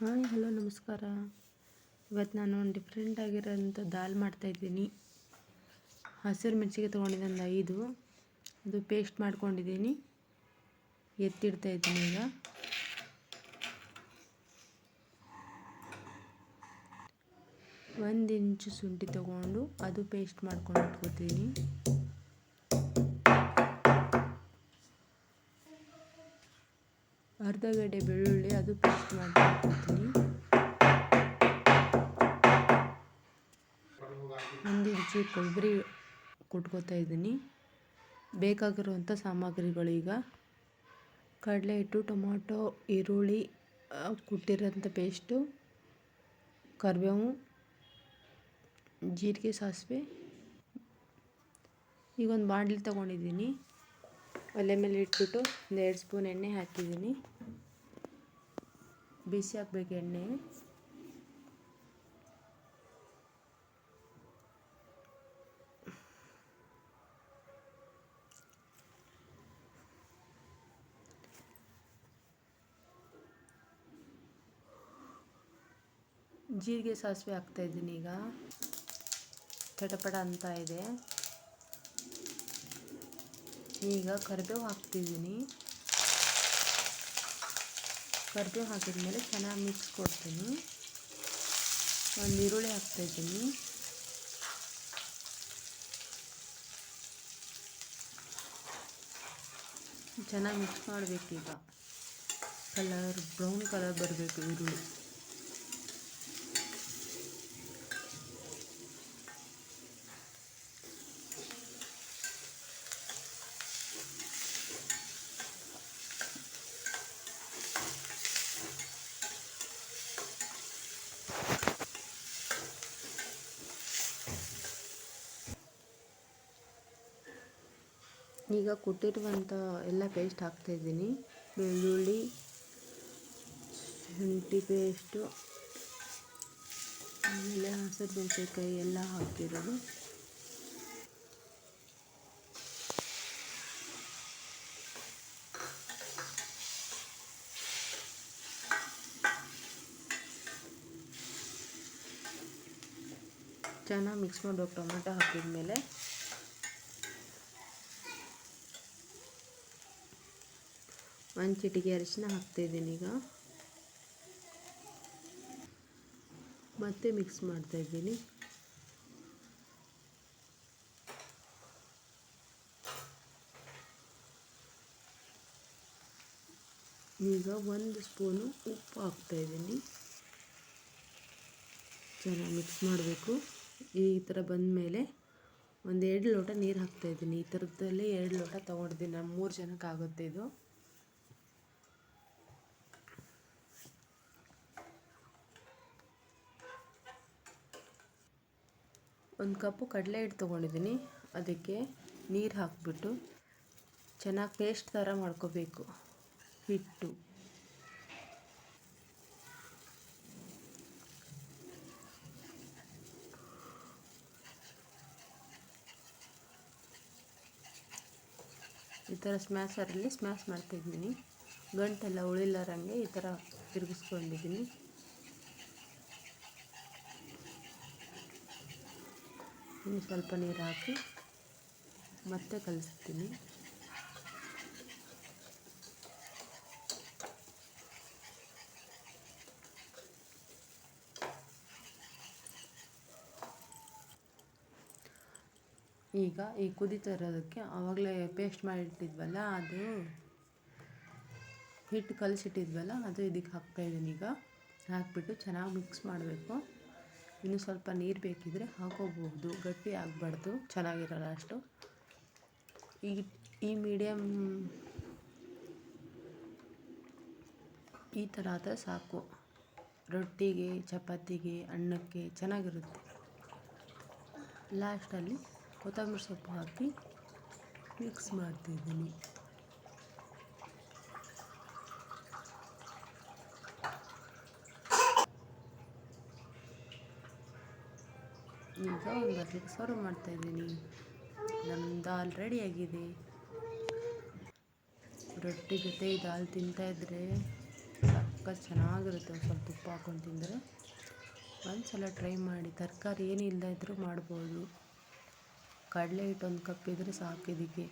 Hi, hello, ನಮಸ್ಕಾರ. ಇವತ್ತು ನಾನು ಒಂದು ಡಿಫ್ರೆಂಟ್ ಆಗಿರೋಂಥ ದಾಲ್ ಮಾಡ್ತಾಯಿದ್ದೀನಿ ಹಸಿರು ಮೆಣಸಿಗೆ ತೊಗೊಂಡಿದ್ದೆ ಒಂದು ಐದು. ಅದು ಪೇಸ್ಟ್ ಮಾಡ್ಕೊಂಡಿದ್ದೀನಿ. ಎತ್ತಿಡ್ತಾ ಇದ್ದೀನಿ ಈಗ. ಒಂದು ಇಂಚು ಶುಂಠಿ ತೊಗೊಂಡು ಅದು ಪೇಸ್ಟ್ ಮಾಡ್ಕೊಂಡು ಇಟ್ಕೋತೀನಿ ಅರ್ಧ ಗಡ್ಡೆ ಬೆಳ್ಳುಳ್ಳಿ ಅದು ಪೇಸ್ಟ್ ಮಾಡ್ತೀನಿ ಒಂದು ಇಂಚು ಕೊಬ್ಬರಿ ಕುಟ್ಕೋತಾ ಇದ್ದೀನಿ. ಬೇಕಾಗಿರುವಂಥ ಈಗ ಕಡಲೆ ಹಿಟ್ಟು, ಟೊಮೊಟೊ, ಈರುಳ್ಳಿ ಕುಟ್ಟಿರೋಂಥ ಪೇಸ್ಟು ಕರಿಬೇವು, ಜೀರಿಗೆ, ಸಾಸಿವೆ. ಈಗ ಒಂದು ಬಾಂಡ್ಲಿ ತೊಗೊಂಡಿದ್ದೀನಿ. ಒಲೆ ಮೇಲೆ ಇಟ್ಬಿಟ್ಟು ಒಂದು ಎರಡು ಸ್ಪೂನ್ ಎಣ್ಣೆ ಹಾಕಿದ್ದೀನಿ. ಬಿಸಿ ಹಾಕ್ಬೇಕು ಎಣ್ಣೆ. ಜೀರಿಗೆ ಸಾಸಿವೆ ಹಾಕ್ತಾಯಿದ್ದೀನಿ ಈಗ. ಚಟಪಟ ಅಂತ ಇದೆ. ಈಗ ಕರಿಬೇವು ಹಾಕ್ತಿದ್ದೀನಿ. ಕರಿಬೇವು ಹಾಕಿದ್ಮೇಲೆ ಚೆನ್ನಾಗಿ ಮಿಕ್ಸ್ ಕೊಡ್ತೀನಿ. ಒಂದು ಈರುಳ್ಳಿ ಹಾಕ್ತಾಯಿದ್ದೀನಿ ಚೆನ್ನಾಗಿ ಮಿಕ್ಸ್ ಮಾಡಬೇಕೀಗ. ಕಲರ್ ಬ್ರೌನ್ ಕಲರ್ ಬರಬೇಕು ಈರುಳ್ಳಿ. ಈಗ ಕೊಟ್ಟಿರುವಂಥ ಎಲ್ಲ ಪೇಸ್ಟ್ ಹಾಕ್ತಾಯಿದ್ದೀನಿ ಬೆಳ್ಳುಳ್ಳಿ, ಶುಂಠಿ ಪೇಸ್ಟು ಆಮೇಲೆ ಹಸಿರು ಮೆಣಸಿನ್ಕಾಯಿ ಎಲ್ಲ ಹಾಕಿರೋದು ಚೆನ್ನಾಗಿ ಮಿಕ್ಸ್ ಮಾಡಬೇಕು ಟೊಮೆಟೊ ಹಾಕಿದ ಮೇಲೆ ಒಂದು ಚಿಟಿಕೆ ಅರಿಶಿನ ಹಾಕ್ತಾಯಿದ್ದೀನಿ ಈಗ. ಮತ್ತೆ ಮಿಕ್ಸ್ ಮಾಡ್ತಾಯಿದ್ದೀನಿ ಈಗ ಒಂದು ಸ್ಪೂನು ಉಪ್ಪು ಹಾಕ್ತಾಯಿದ್ದೀನಿ ಚೆನ್ನಾಗಿ ಮಿಕ್ಸ್ ಮಾಡಬೇಕು. ಈ ಥರ ಬಂದ ಮೇಲೆ ಒಂದು ಎರಡು ಲೋಟ ನೀರು ಹಾಕ್ತಾಯಿದ್ದೀನಿ ಈ ಥರದಲ್ಲಿ ಎರಡು ಲೋಟ ತೊಗೊಂಡಿದ್ದೀನಿ. ನಮ್ಮ ಮೂರು ಜನಕ್ಕೆ ಆಗುತ್ತೆ ಇದು. ಒಂದು ಕಪ್ಪು ಕಡಲೆ ಹಿಟ್ಟು ತೊಗೊಂಡಿದ್ದೀನಿ. ಅದಕ್ಕೆ ನೀರು ಹಾಕಿಬಿಟ್ಟು ಚೆನ್ನಾಗಿ ಪೇಸ್ಟ್ ಥರ ಮಾಡ್ಕೋಬೇಕು. ಹಿಟ್ಟು. ಈ ಥರ ಸ್ಮ್ಯಾಸರಲ್ಲಿ ಸ್ಮ್ಯಾಶ್ ಮಾಡ್ತಿದ್ದೀನಿ. ಗಂಟೆಲ್ಲ ಉಳಿಲಾರಂಗೆ ಈ ಥರ ತಿರುಗಿಸ್ಕೊಂಡಿದ್ದೀನಿ. ಇನ್ನು ಸ್ವಲ್ಪ ನೀರು ಹಾಕಿ ಮತ್ತೆ ಕಲಿಸ್ತೀನಿ. ಈಗ ಈ ಕುದೀತಾ ಇರೋದಕ್ಕೆ ಆವಾಗಲೇ ಪೇಸ್ಟ್ ಮಾಡಿಟ್ಟಿದ್ವಲ್ಲ, ಅದು ಹಿಟ್ಟು ಕಲಸಿಟ್ಟಿದ್ವಲ್ಲ, ಅದು ಇದಕ್ಕೆ ಹಾಕ್ತಾಯಿದ್ದೀನಿ ಈಗ. ಹಾಕಿಬಿಟ್ಟು ಚೆನ್ನಾಗಿ ಮಿಕ್ಸ್ ಮಾಡಬೇಕು. ಇನ್ನು ಸ್ವಲ್ಪ ನೀರು ಬೇಕಿದ್ರೆ ಹಾಕೋಬಹುದು. ಗಟ್ಟಿ ಆಗಬಾರ್ದು. ಚೆನ್ನಾಗಿರಲ್ಲ ಅಷ್ಟು. ಈ ಈ ಮೀಡಿಯಮ್ ಈ ಥರ ಆದರೆ ಸಾಕು. ರೊಟ್ಟಿಗೆ, ಚಪಾತಿಗೆ, ಅನ್ನಕ್ಕೆ ಚೆನ್ನಾಗಿರುತ್ತೆ. ಲಾಸ್ಟಲ್ಲಿ ಕೊತ್ತಂಬರಿ ಸೊಪ್ಪು ಹಾಕಿ ಮಿಕ್ಸ್ ಮಾಡ್ತಿದ್ದೀನಿ. ಈಗ ಒಂದು ಬರಲಿಕ್ಕೆ ಸರ್ವ್ ಮಾಡ್ತಾಯಿದ್ದೀನಿ ನಮ್ಮ ದಾಲ್ ಆಗಿದೆ. ರೊಟ್ಟಿ ಜೊತೆ ಈ ದಾಲ್ ತಿಂತಾಯಿದ್ರೆ ಸಕ್ಕ ಚೆನ್ನಾಗಿರುತ್ತೆ. ಸ್ವಲ್ಪ ತುಪ್ಪ ಹಾಕೊಂಡು ತಿಂದರೆ ಒಂದು ಸಲ ಟ್ರೈ ಮಾಡಿ. ತರಕಾರಿ ಏನು ಇದ್ದರೂ ಮಾಡ್ಬೋದು. ಕಡಲೆ ಹಿಟ್ಟು ಒಂದು ಕಪ್ ಇದ್ದರೆ ಸಾಕು ಇದಕ್ಕೆ.